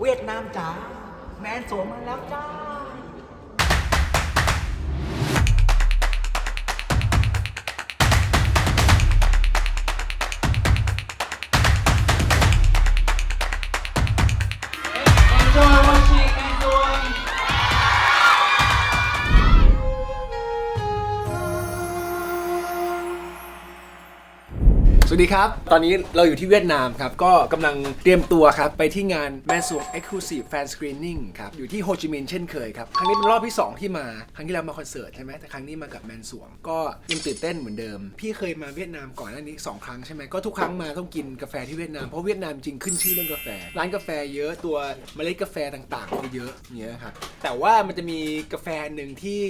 เวียดนามจ๋าแมนสวมมาแล้วจ้า วัสดีครับ ตอนนี้เราอยู่ที่เวียดนามครับ ก็กำลังเตรียมตัวครับ ไปที่งานแมนสวง Exclusive Fan Screening ครับ อยู่ที่โฮจิมินห์เช่นเคยครับ ครั้งนี้เป็นรอบที่ 2 ที่มา ครั้งที่แล้วมาคอนเสิร์ตใช่ไหมแต่ครั้งนี้มากับแมนสวง ก็ยังตื่นเต้นเหมือนเดิม พี่เคยมาเวียดนามก่อนหน้านี้ 2 ครั้งใช่ไหมก็ทุกครั้งมาต้องกินกาแฟที่เวียดนาม เพราะเวียดนามจริงขึ้นชื่อเรื่องกาแฟ ร้านกาแฟเยอะตัวเมล็ดกาแฟต่างๆก็เยอะเนี้ยครับ แต่ว่ามันจะมีกาแฟหนึ่งที่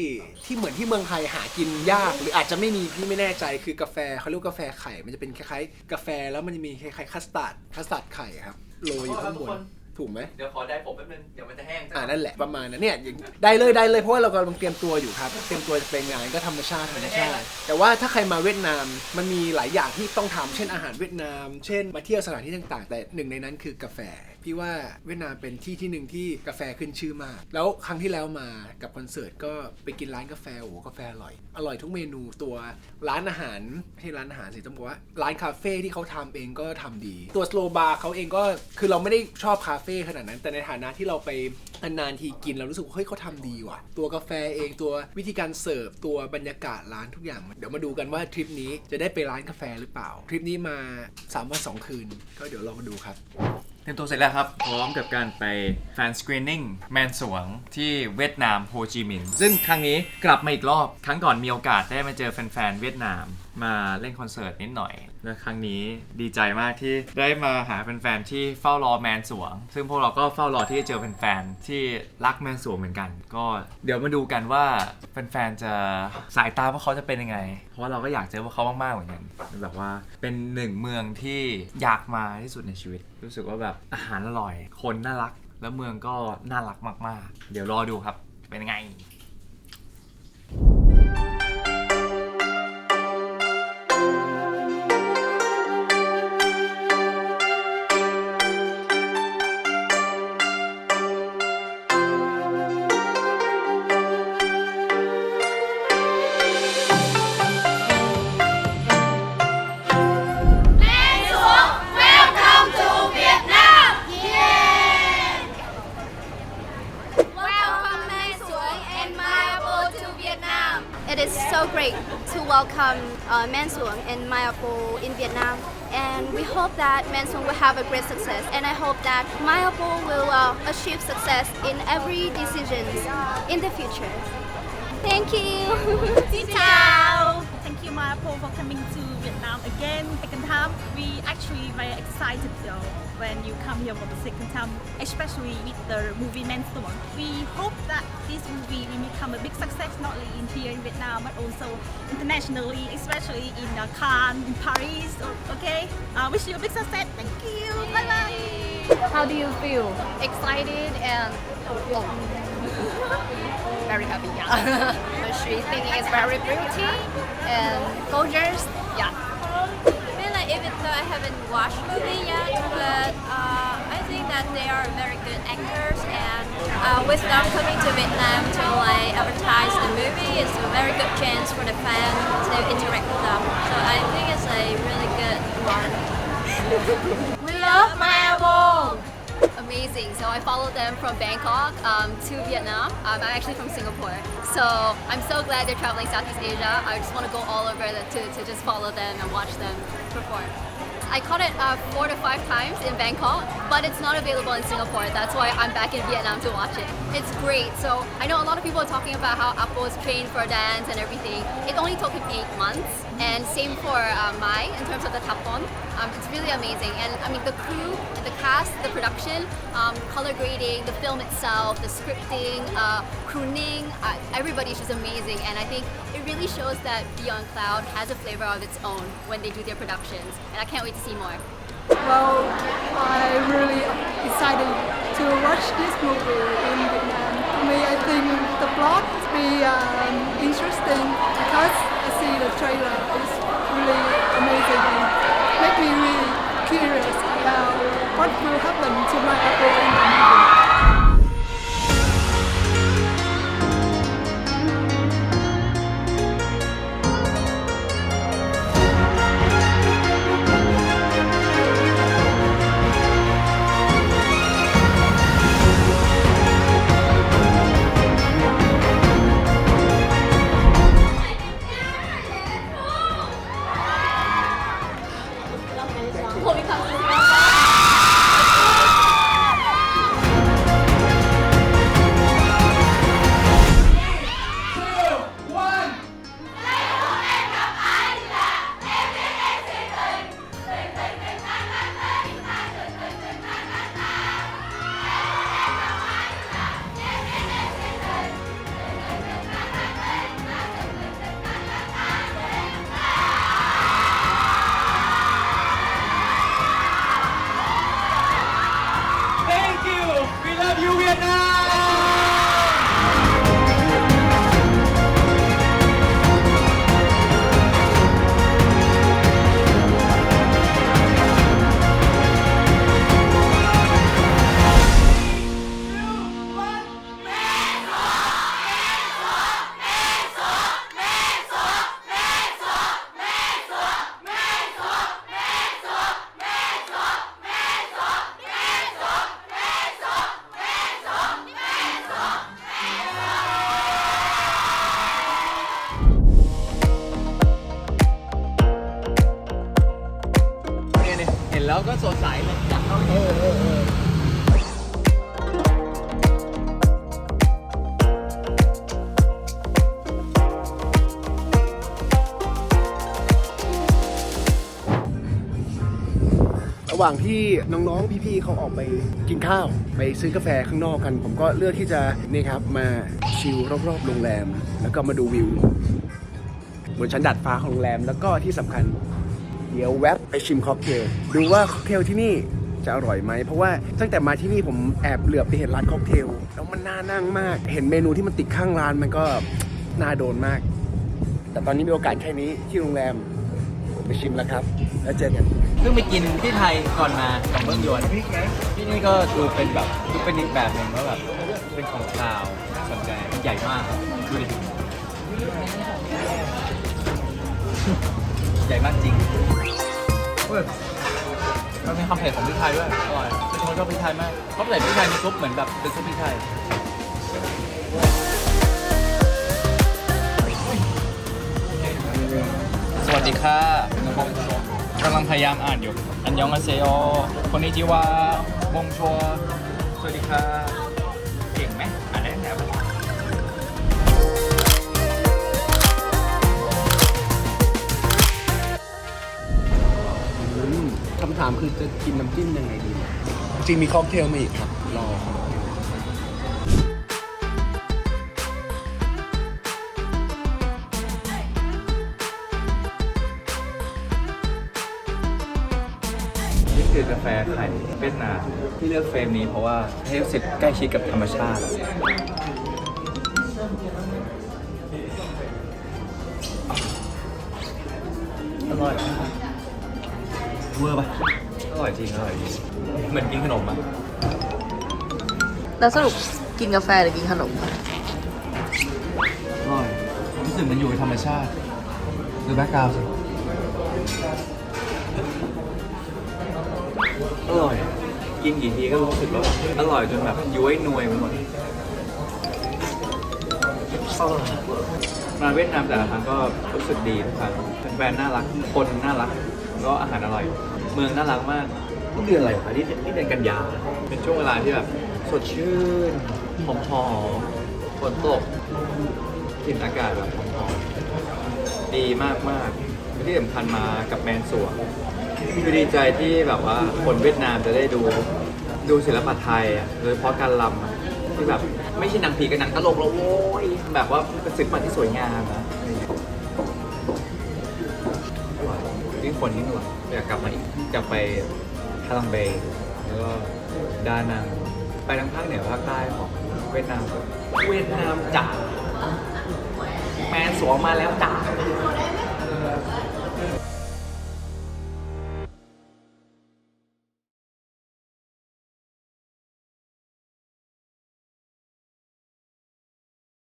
ที่เหมือนที่เมืองไทยหากินยาก หรืออาจจะไม่มีพี่ไม่แน่ใจคือกาแฟเขาเรียกกาแฟไข่ มันจะเป็นคล้ายๆ กาแฟแล้วมันจะมีคล้ายๆคัสตาร์ดคัสตาร์ดไข่ครับโรยอยู่ข้างบน ถูกไหมเดี๋ยวขอได้ผมแป๊บนึงเดี๋ยวมันจะแห้งอ่านั่นแหละประมาณนั้นเนี่ยอย่างได้เลยได้เลยเพราะว่าเรากำลังเตรียมตัวอยู่ครับ เตรียมตัวจะไปงานก็ธรรมชาติธรรมชาติแต่ว่าถ้าใครมาเวียดนามมันมีหลายอย่างที่ต้องทำเช่นอาหารเวียดนาม เช่น มาเที่ยวสถานที่ต่างๆ แต่หนึ่งในนั้นคือกาแฟพี่ว่าเวียดนามเป็นที่ที่หนึ่งที่กาแฟขึ้นชื่อมาก แล้วครั้งที่แล้วมากับคอนเสิร์ตก็ไปกินร้านกาแฟโอ้โหกาแฟอร่อย อร่อยทุกเมนูตัวร้านอาหารไม่ใช่ร้านอาหารสิต้องบอกว่าร้านคาเฟ่ที่เขาทำเองก็ทำดี ตัวสโลบาร์เขาเองก็คือเราไม่ได้ชอบคาเฟ่ขนาดนั้น แต่ในฐานะที่เราไปนานๆทีกินเรารู้สึกว่าเฮ้ยเขาทำดีว่ะ ตัวกาแฟเองตัววิธีการเสิร์ฟตัวบรรยากาศร้านทุกอย่าง เดี๋ยวมาดูกันว่าทริปนี้จะได้ไปร้านกาแฟหรือเปล่า ทริปนี้มา3วัน2คืน ก็เดี๋ยวลองดูครับเตรียมตัวเสร็จแล้วครับ พร้อมกับการไปแฟนสกรีนนิ่งแมนสวงที่เวียดนามโฮจิมินห์ซึ่งครั้งนี้กลับมาอีกรอบ ครั้งก่อนมีโอกาสได้มาเจอแฟนๆเวียดนามมาเล่นคอนเสิร์ตนิดหน่อย และครั้งนี้ดีใจมากที่ได้มาหาแฟนๆที่เฝ้ารอแมนสวง ซึ่งพวกเราก็เฝ้ารอที่จะเจอแฟนๆที่รักแมนสวงเหมือนกัน ก็เดี๋ยวมาดูกันว่าแฟนๆจะสายตาพวกเขาจะเป็นยังไง เพราะว่าเราก็อยากเจอพวกเขามากๆเหมือนกันแบบว่าเป็นหนึ่งเมืองที่อยากมาที่สุดในชีวิต รู้สึกว่าแบบอาหารอร่อย คนน่ารัก แล้วเมืองก็น่ารักมากๆ เดี๋ยวรอดูครับเป็นยังไง It is so great to welcome uh, Man Suong and Mayapol in Vietnam. And we hope that Man Suong will have a great success. And I hope that Mayapol will uh, achieve success in every decisions in the future. Thank you. Thank you, Marco, for coming to Vietnam again, second time. We actually very excited though when you come here for the second time, especially with the movie Manstorm. We hope that this movie will become a big success not only in here in Vietnam but also internationally, especially in uh, Cannes, in Paris. O- Okay, uh, wish you a big success. Thank you. Bye bye. How do you feel? excited and Very happy, yeah. she think it's very pretty and gorgeous. Yeah. Even though I haven't watched the movie yet, but uh, I think that they are very good actors, and uh, with them coming to Vietnam to like advertise the movie, it's a very good chance for the fans to interact with them. So I think it's a really good one. We love Mayapol. Amazing. So I followed them from Bangkok um, to Vietnam. Um, I'm actually from Singapore. So I'm so glad they're traveling Southeast Asia. I just want to go all over the, to, to just follow them and watch them perform. I caught it uh, four to five times in Bangkok, but it's not available in Singapore. That's why I'm back in Vietnam to watch it. It's great. So I know a lot of people are talking about how Apple was trained for dance and everything. It only took him eight months, and same for uh, Mai in terms of the tapon. Um, it's really amazing, and I mean the crew, the cast, the production, um, color grading, the film itself, the scripting, uh, crooning. Uh, everybody's just amazing, and I think it really shows that Beyond Cloud has a flavor of its own when they do their productions, and I can't wait to see more. Well, I'm really excited to watch this movie in Vietnam. For me, I think the plot will be um, interesting because I see the trailer is really amazing and make me really curious about what will happen to my apple in the movie. สดใสเลยเออเออเออระหว่างที่น้องๆ พี่ๆเขาออกไปกินข้าว ไปซื้อกาแฟข้างนอกกัน ผมก็เลือกที่จะนี่ครับมาชิลรอบๆโรงแรม แล้วก็มาดูวิว บนชั้นดาดฟ้าของโรงแรมแล้วก็ที่สำคัญ เดี๋ยวแวะไปชิมค็อกเทลดูว่าค็อกเทลที่นี่จะอร่อยไหม เพราะว่าตั้งแต่มาที่นี่ผมแอบเหลือบไปเห็นร้านค็อกเทลแล้วมันน่านั่งมาก เห็นเมนูที่มันติดข้างร้านมันก็น่าโดนมาก แต่ตอนนี้มีโอกาสแค่นี้ที่โรงแรมไปชิมแล้วครับ แล้วเจอกันเพิ่งไปกินที่ไทยก่อนมาของเมืองยวนที่นี่ก็ดูเป็นแบบดูเป็นอีกแบบหนึ่งว่าแบบเป็นของคาวสนใจใหญ่มากดูดิ ใหญ่มากจริงเฮ้ยมันมีความเผ็ดของพริกไทยด้วย อร่อยเป็นคนชอบพริกไทยมากเขาใส่พริกไทยในซุปเหมือนแบบเป็นซุปพริกไทยสวัสดีค่ะกำลังพยายามอ่านอยู่ อันยองอาเซโอคนนี้จิวาบงชัว สวัสดีค่ะ คำถามคือจะกินน้ำจิ้มยังไงดีจริงมีค็อกเทลมาอีกครับ รอนี่คือกาแฟไทยเวียดนามที่เลือกเฟรมนี้เพราะว่าให้รู้สึกใกล้ชิดกับธรรมชาติอร่อย เวอร์ปะอร่อยจริงอร่อยจริงเหมือนกินขนมอะแล้วสรุปกินกาแฟหรือกินขนม อร่อยรู้สึกมันอยู่ในธรรมชาติดูแบ็กกราวด์สิอร่อย กินกี่ทีก็รู้สึกว่าอร่อยจนแบบย้วยนวยไปหมดมาเวียดนามแต่ละครั้งก็รู้สึกดีทุกครั้งแฟนๆน่ารักคนน่ารัก ก็อาหารอร่อย เมืองน่ารักมากนี่เดือนอะไรคะนี่นี่เดือนกันยา เป็นช่วงเวลาที่แบบสดชื่นหอมหอมๆฝนตกกลิ่นอากาศแบบหอมๆดีมากมากๆที่สำคัญมากับแมนสวงคือดีใจที่แบบว่าคนเวียดนามจะได้ดูดูศิลปะไทยอะโดยเฉพาะการลำอะที่แบบไม่ใช่หนังผีกับหนังตลกแล้วโว้ยแบบว่าเป็นศิลปะที่สวยงามนะ ยิ่คนยิ่งหวอยากกลับมาอีกอยากไปฮาลังเบย์แล้วก็ดานัง ไปทางภาคเหนือภาคใต้ของเวียดนามเวียดนามจ๋าแมนสวมมาแล้วจ้า